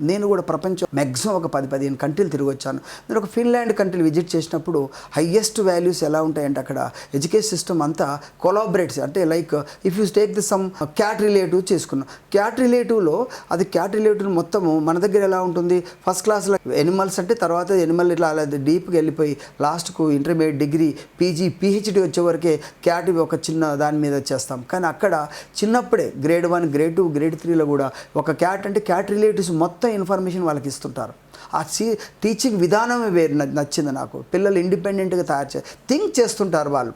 నేను కూడా ప్రపంచం మ్యాక్సిమం ఒక పది పదిహేను కంట్రీలు తిరిగి వచ్చాను. నేను ఒక ఫిన్లాండ్ కంట్రీలు విజిట్ చేసినప్పుడు హయ్యెస్ట్ వాల్యూస్ ఎలా ఉంటాయంటే అక్కడ ఎడ్యుకేషన్ సిస్టమ్ అంతా కొలాబరేట్స్ అంటే like if you take the sum cat relative చేసుకున్నాం. క్యాట్ రిలేటివ్లో అది క్యాట్ రిలేటివ్ మొత్తము మన దగ్గర ఎలా ఉంటుంది? ఫస్ట్ క్లాస్లో ఎనిమల్స్ అంటే తర్వాత ఎనిమల్ ఇట్లా అలా డీప్గా వెళ్ళిపోయి లాస్ట్కు ఇంటర్మీడియట్ డిగ్రీ పీజీ పిహెచ్డి వచ్చే వరకే క్యాట్ ఒక చిన్న దాని మీద చేస్తాం. కానీ అక్కడ చిన్నప్పుడే grade one grade two grade త్రీలో కూడా ఒక క్యాట్ అంటే క్యాట్ రిలేటివ్స్ మొత్తం ఇన్ఫర్మేషన్ వాళ్ళకి ఇస్తుంటారు. ఆ సీ టీచింగ్ విధానమే వేరు నచ్చింది నాకు. పిల్లలు ఇండిపెండెంట్గా తయారు చే థింక్ చేస్తుంటారు వాళ్ళు.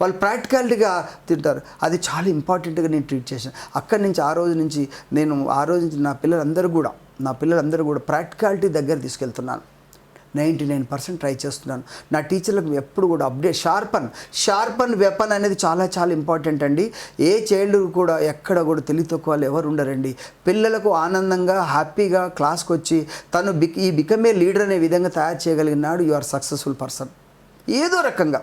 వాళ్ళు ప్రాక్టికాలిటీగా తింటారు. అది చాలా ఇంపార్టెంట్గా నేను ట్రీట్ చేశాను. అక్కడి నుంచి ఆ రోజు నుంచి నేను ఆ రోజు నుంచి నా పిల్లలందరూ కూడా నా పిల్లలందరూ కూడా ప్రాక్టికాలిటీ దగ్గర తీసుకెళ్తున్నాను. నైంటీ నైన్ పర్సెంట్ ట్రై చేస్తున్నాను. నా టీచర్లకు ఎప్పుడు కూడా అప్డేట్ షార్పన్ షార్పన్ వెపన్ అనేది చాలా చాలా ఇంపార్టెంట్ అండి. ఏ చైల్డ్ కూడా ఎక్కడ కూడా తెలివి తక్కువ ఎవరు ఉండరండి. పిల్లలకు ఆనందంగా హ్యాపీగా క్లాస్కి వచ్చి తను బిక్ ఈ బికమే లీడర్ అనే విధంగా తయారు చేయగలిగినాడు యు ఆర్ సక్సెస్ఫుల్ పర్సన్. ఏదో రకంగా.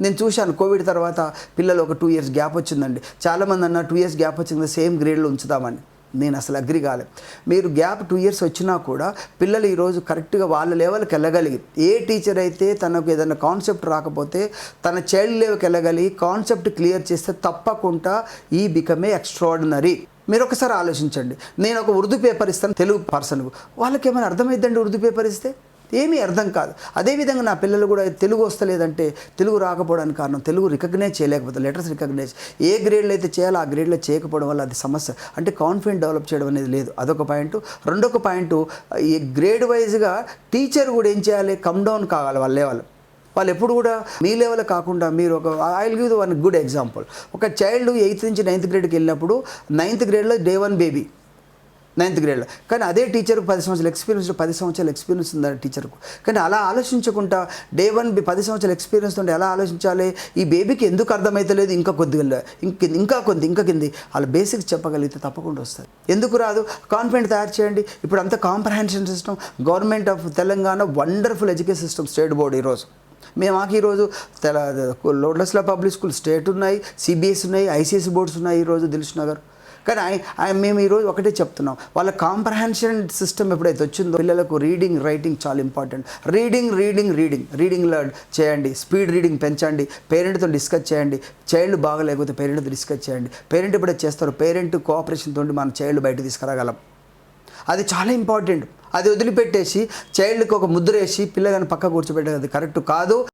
నేను చూశాను కోవిడ్ తర్వాత పిల్లలు ఒక టూ ఇయర్స్ గ్యాప్ వచ్చిందండి. చాలామంది అన్న టూ ఇయర్స్ గ్యాప్ వచ్చింది సేమ్ గ్రేడ్లో ఉంచుదామని నేను అసలు అగ్రి కాలే. మీరు గ్యాప్ టూ ఇయర్స్ వచ్చినా కూడా పిల్లలు ఈరోజు కరెక్ట్గా వాళ్ళ లెవెల్కి వెళ్ళగలిగి ఏ టీచర్ అయితే తనకు ఏదైనా కాన్సెప్ట్ రాకపోతే తన చైల్డ్ లెవెల్కి వెళ్ళగలిగి కాన్సెప్ట్ క్లియర్ చేస్తే తప్పకుండా ఈ బికమే ఎక్స్ట్రాడినరీ మీరు ఒకసారి ఆలోచించండి. నేను ఒక ఉర్దూ పేపర్ ఇస్తాను తెలుగు పర్సన్కు వాళ్ళకి ఏమైనా అర్థమైద్దండి ఉర్దూ పేపర్ ఇస్తే? ఏమీ అర్థం కాదు. అదేవిధంగా నా పిల్లలు కూడా తెలుగు వస్తలేదంటే తెలుగు రాకపోవడానికి కారణం తెలుగు రికగ్నైజ్ చేయలేకపోతే లెటర్స్ రికగ్నైజ్ ఏ గ్రేడ్లో అయితే చేయాలో ఆ గ్రేడ్లో చేయకపోవడం వల్ల అది సమస్య. అంటే కాన్ఫిడెంట్ డెవలప్ చేయడం అనేది లేదు. అదొక పాయింట్ రెండొక పాయింట్ ఈ గ్రేడ్ వైజ్గా టీచర్ కూడా ఏం చేయాలి? కమ్ డౌన్ కావాలి వాళ్ళ లెవెల్ వాళ్ళు ఎప్పుడు కూడా మీ లెవెల్ కాకుండా మీరు ఒక I will give one good example ఒక చైల్డ్ ఎయిత్ నుంచి నైన్త్ గ్రేడ్కి వెళ్ళినప్పుడు నైన్త్ గ్రేడ్లో డే వన్ బేబీ నైన్త్ గ్రేడ్లో కానీ అదే టీచర్ పది సంవత్సరాల ఎక్స్పీరియన్స్ పది సంవత్సరాల ఎక్స్పీరియన్స్ ఉంది టీచర్కు కానీ అలా ఆలోచించకుండా డే వన్ పది సంవత్సరాల ఎక్స్పీరియన్స్ ఉంటే ఎలా ఆలోచించాలి? ఈ బేబీకి ఎందుకు అర్థమైతలేదు? ఇంకా కొద్దిగా ఇంక ఇంకా కొంత ఇంకా కింది. వాళ్ళ బేసిక్స్ చెప్పగలిగితే తప్పకుండా వస్తుంది. ఎందుకు రాదు? కాన్ఫిడెంట్ తయారు చేయండి. ఇప్పుడు అంతా comprehension system government of Telangana wonderful education system state board ఈరోజు. మేము మాకు ఈరోజు తెల లోడ్లెస్లో పబ్లిక్ స్కూల్ స్టేట్ ఉన్నాయి సిబిఎస్ ఉన్నాయి ఐసీఎస్ బోర్డ్స్ ఉన్నాయి ఈరోజు దిల్ష్ నగర్ కానీ మేము ఈరోజు ఒకటే చెప్తున్నాం. వాళ్ళ కాంప్రహెన్షన్ సిస్టమ్ ఎప్పుడైతే వచ్చిందో పిల్లలకు రీడింగ్ రైటింగ్ చాలా important reading reading reading reading learn చేయండి. స్పీడ్ రీడింగ్ పెంచండి. పేరెంట్తో డిస్కస్ చేయండి. చైల్డ్ బాగలేకపోతే పేరెంట్తో డిస్కస్ చేయండి. పేరెంట్ ఎప్పుడైతే చేస్తారో పేరెంట్ కోఆపరేషన్ తోటి మన చైల్డ్ బయట తీసుకురాగలం. అది చాలా ఇంపార్టెంట్ అది వదిలిపెట్టేసి చైల్డ్కి ఒక ముద్ర వేసి పిల్లగాని పక్క కూర్చోబెట్టేది అది కరెక్ట్ కాదు.